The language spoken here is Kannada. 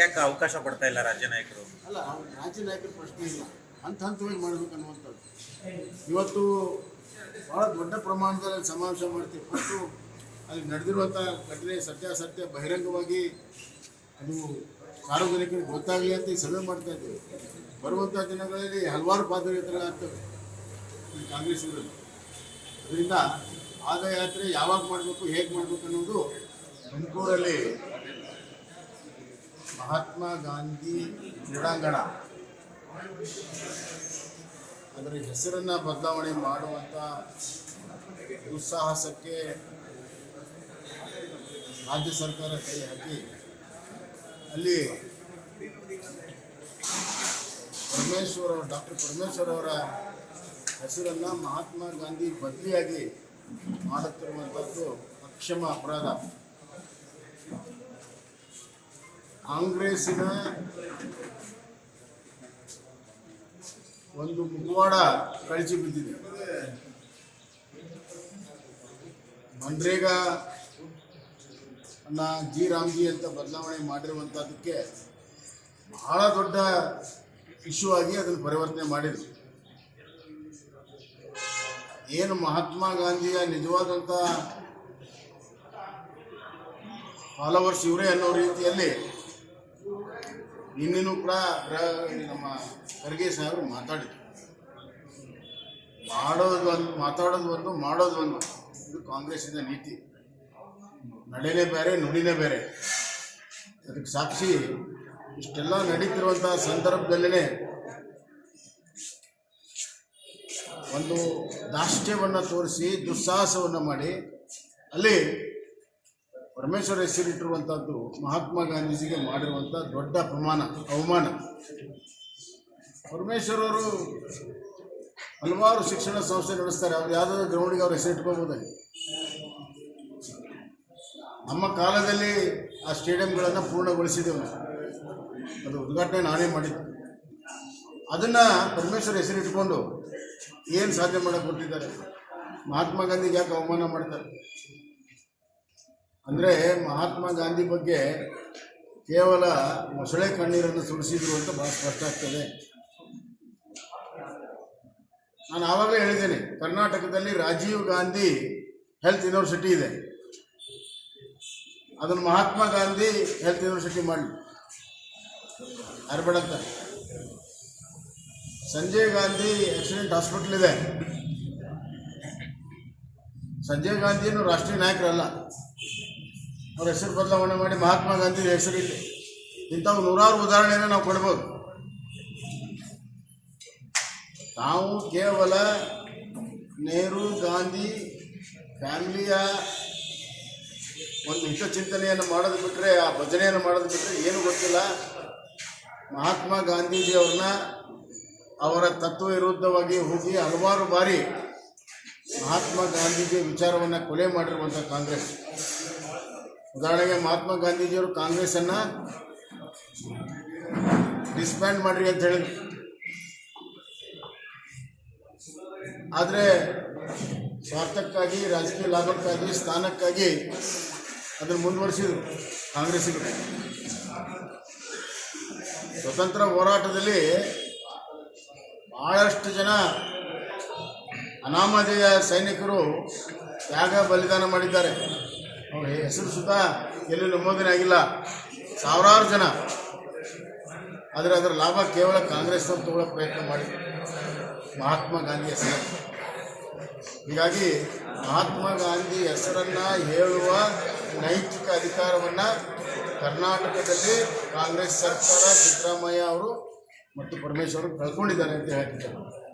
ಯಾಕೆ ಅವಕಾಶ ಕೊಡ್ತಾ ಇಲ್ಲ ರಾಜ್ಯ ನಾಯಕರು? ಅಲ್ಲ ರಾಜ್ಯ ನಾಯಕರ ಪ್ರಶ್ನೆ ಇಲ್ಲ. ಹಂತ ಹಂತವಾಗಿ ಮಾಡ್ಬೇಕು ಅನ್ನುವಂಥದ್ದು. ಇವತ್ತು ಭಾಳ ದೊಡ್ಡ ಪ್ರಮಾಣದಲ್ಲಿ ಸಮಾವೇಶ ಮಾಡ್ತೀವಿ ಮತ್ತು ಅಲ್ಲಿ ನಡೆದಿರುವಂಥ ಘಟನೆ ಸತ್ಯಾಸತ್ಯ ಬಹಿರಂಗವಾಗಿ ಅದು ಸಾರ್ವಜನಿಕರಿಗೆ ಗೊತ್ತಾಗಲಿ ಅಂತ ಈ ಸಭೆ ಮಾಡ್ತಾ ಇದ್ದೀವಿ. ಬರುವಂಥ ದಿನಗಳಲ್ಲಿ ಹಲವಾರು ಪಾದಯಾತ್ರೆಗಳಾಗ್ತವೆ ಈ ಕಾಂಗ್ರೆಸ್ ವಿರುದ್ಧ ಅದರಿಂದ ಪಾದಯಾತ್ರೆ ಯಾವಾಗ ಮಾಡಬೇಕು, ಹೇಗೆ ಮಾಡಬೇಕು ಅನ್ನೋದು ತುಮಕೂರಲ್ಲಿ ಮಹಾತ್ಮ ಗಾಂಧಿ ಕ್ರೀಡಾಂಗಣ. ಅದರ ಹೆಸರನ್ನ ಬದಲಾವಣೆ ಮಾಡುವಂಥ ದುಸ್ಸಾಹಸಕ್ಕೆ ರಾಜ್ಯ ಸರ್ಕಾರ ಕೈ ಹಾಕಿ, ಅಲ್ಲಿ ಪರಮೇಶ್ವರ ಡಾಕ್ಟರ್ ಪರಮೇಶ್ವರ ಅವರ ಹೆಸರನ್ನ ಮಹಾತ್ಮ ಗಾಂಧಿ ಬದಲಿಯಾಗಿ ಮಾಡುತ್ತಿರುವಂಥದ್ದು ಅಕ್ಷಮ ಅಪರಾಧ. ಕಾಂಗ್ರೆಸ್ಸಿನ ಒಂದು ಮುಖವಾಡ ಕಳಚಿ ಬಿದ್ದಿದೆ. ಮನ್ರೇಗಾ ಜಿ ರಾಮ್ಜಿ ಅಂತ ಬದಲಾವಣೆ ಮಾಡಿರುವಂಥದ್ದಕ್ಕೆ ಬಹಳ ದೊಡ್ಡ ಇಶ್ಯೂ ಆಗಿ ಅದನ್ನು ಪರಿವರ್ತನೆ ಮಾಡಿದ್ರು. ಏನು ಮಹಾತ್ಮ ಗಾಂಧಿಯ ನಿಜವಾದಂಥ ಫಾಲೋವರ್ಸ್ ಇವರೇ ಅನ್ನೋ ರೀತಿಯಲ್ಲಿ ನಿನ್ನೆನೂ ಕೂಡ ನಮ್ಮ ಖರ್ಗೆ ಸಾಹೇಬರು ಮಾತಾಡಿದ್ರು. ಮಾಡೋದು ಒಂದು ಮಾತಾಡೋದು ಒಂದು ಮಾಡೋದು ಒಂದು ಇದು ಕಾಂಗ್ರೆಸ್ಸಿನ ನೀತಿ. ನಡೆನೇ ಬೇರೆ ನುಡಿನೇ ಬೇರೆ. ಅದಕ್ಕೆ ಸಾಕ್ಷಿ, ಇಷ್ಟೆಲ್ಲ ನಡೀತಿರುವಂಥ ಸಂದರ್ಭದಲ್ಲೇ ಒಂದು ದಾಷ್ಟ್ಯವನ್ನು ತೋರಿಸಿ ದುಸ್ಸಾಹಸವನ್ನು ಮಾಡಿ, ಅಲ್ಲಿ ಪರಮೇಶ್ವರ ಹೆಸರಿಟ್ಟಿರುವಂಥದ್ದು ಮಹಾತ್ಮ ಗಾಂಧೀಜಿಗೆ ಮಾಡಿರುವಂಥ ದೊಡ್ಡ ಅಪಮಾನ ಅವಮಾನ. ಪರಮೇಶ್ವರವರು ಹಲವಾರು ಶಿಕ್ಷಣ ಸಂಸ್ಥೆ ನಡೆಸ್ತಾರೆ. ಅವ್ರು ಯಾವುದಾದ್ರು ಗ್ರೌಂಡಿಗೆ ಅವ್ರ ಹೆಸರಿಟ್ಕೋಬೋದಲ್ಲಿ ನಮ್ಮ ಕಾಲದಲ್ಲಿ ಆ ಸ್ಟೇಡಿಯಂಗಳನ್ನು ಪೂರ್ಣಗೊಳಿಸಿದೆವು. ಅದು ಉದ್ಘಾಟನೆ ನಾನೇ ಮಾಡಿದ್ದು. ಅದನ್ನು ಪರಮೇಶ್ವರ್ ಹೆಸರಿಟ್ಕೊಂಡು ಏನು ಸಾಧ್ಯ ಮಾಡಕ್ಕೆ ಕೊಟ್ಟಿದ್ದಾರೆ ಮಹಾತ್ಮ ಗಾಂಧಿಗೆ ಯಾಕೆ ಅವಮಾನ ಮಾಡ್ತಾರೆ? ಅಂದರೆ ಮಹಾತ್ಮ ಗಾಂಧಿ ಬಗ್ಗೆ ಕೇವಲ ಮೊಸಳೆ ಕಣ್ಣೀರನ್ನು ಸುರಿಸಿದ್ರು ಅಂತ ಭಾಳ ಸ್ಪಷ್ಟ ಆಗ್ತದೆ. ನಾನು ಆವಾಗಲೇ ಹೇಳಿದ್ದೇನೆ, ಕರ್ನಾಟಕದಲ್ಲಿ ರಾಜೀವ್ ಗಾಂಧಿ ಹೆಲ್ತ್ ಯೂನಿವರ್ಸಿಟಿ ಇದೆ. ಅದನ್ನು ಮಹಾತ್ಮ ಗಾಂಧಿ ಹೆಲ್ತ್ ಯೂನಿವರ್ಸಿಟಿ ಮಾಡಲಿ ಅರ್ಬೇಡಂತ ಸಂಜಯ್ ಗಾಂಧಿ ಆಕ್ಸಿಡೆಂಟ್ ಹಾಸ್ಪಿಟಲ್ ಇದೆ. ಸಂಜಯ್ ಗಾಂಧಿಯನ್ನು ರಾಷ್ಟ್ರೀಯ ನಾಯಕರಲ್ಲ. ಅವ್ರ ಹೆಸರು ಬದಲಾವಣೆ ಮಾಡಿ ಮಹಾತ್ಮ ಗಾಂಧಿ ಹೆಸರಿಲ್ಲ ಇಂಥವು ನೂರಾರು ಉದಾಹರಣೆಯನ್ನು ನಾವು ಕೊಡ್ಬೋದು. ನಾವು ಕೇವಲ ನೆಹರು, ಗಾಂಧಿ, ಫ್ಯಾಮಿಲಿಯ ಒಂದು ಹಿತಚಿಂತನೆಯನ್ನು ಮಾಡೋದು ಬಿಟ್ಟರೆ ಆ ಭಜನೆಯನ್ನು ಮಾಡೋದು ಬಿಟ್ಟರೆ ಏನು ಗೊತ್ತಿಲ್ಲ. ಮಹಾತ್ಮ ಗಾಂಧೀಜಿ ಅವ್ರನ್ನ ಅವರ ತತ್ವ ವಿರುದ್ಧವಾಗಿ ಹೋಗಿ ಹಲವಾರು ಬಾರಿ ಮಹಾತ್ಮ ಗಾಂಧೀಜಿ ವಿಚಾರವನ್ನು ಕೊಲೆ ಮಾಡಿರುವಂಥ ಕಾಂಗ್ರೆಸ್. ಉದಾಹರಣೆಗೆ ಮಹಾತ್ಮ ಗಾಂಧೀಜಿಯವರು ಕಾಂಗ್ರೆಸ್ಸನ್ನು ಡಿಸ್ಬ್ಯಾಂಡ್ ಮಾಡ್ರಿ ಅಂತ ಹೇಳಿದ್ರು. ಆದರೆ ಸ್ವಾರ್ಥಕ್ಕಾಗಿ, ರಾಜಕೀಯ ಲಾಭಕ್ಕಾಗಿ, ಸ್ಥಾನಕ್ಕಾಗಿ ಅದನ್ನು ಮುಂದುವರಿಸಿದರು ಕಾಂಗ್ರೆಸ್ಸಿಗರು. ಸ್ವತಂತ್ರ ಹೋರಾಟದಲ್ಲಿ ಭಾಳಷ್ಟು ಜನ ಅನಾಮಧೇಯ ಸೈನಿಕರು ತ್ಯಾಗ ಬಲಿದಾನ ಮಾಡಿದ್ದಾರೆ. ಹೆಸರು ಸುತ್ತ ಎಲ್ಲೂ ನಮೂದನೆ ಆಗಿಲ್ಲ. ಸಾವಿರಾರು ಜನ. ಆದರೆ ಅದರ ಲಾಭ ಕೇವಲ ಕಾಂಗ್ರೆಸ್ ತಗೊಳ್ಳೋಕೆ ತಗೊಳ್ಳೋ ಪ್ರಯತ್ನ ಮಾಡಿ. ಮಹಾತ್ಮ ಗಾಂಧಿ ಹೆಸರು. ಹೀಗಾಗಿ ಮಹಾತ್ಮ ಗಾಂಧಿ ಹೆಸರನ್ನು ಹೇಳುವ ನೈತಿಕ ಅಧಿಕಾರವನ್ನು ಕರ್ನಾಟಕದಲ್ಲಿ ಕಾಂಗ್ರೆಸ್ ಸರ್ಕಾರ ಸಿದ್ದರಾಮಯ್ಯ ಅವರು ಮತ್ತು ಪರಮೇಶ್ವರ್ ಕಳ್ಕೊಂಡಿದ್ದಾರೆ ಅಂತ ಹೇಳ್ತಿದ್ದಾರೆ.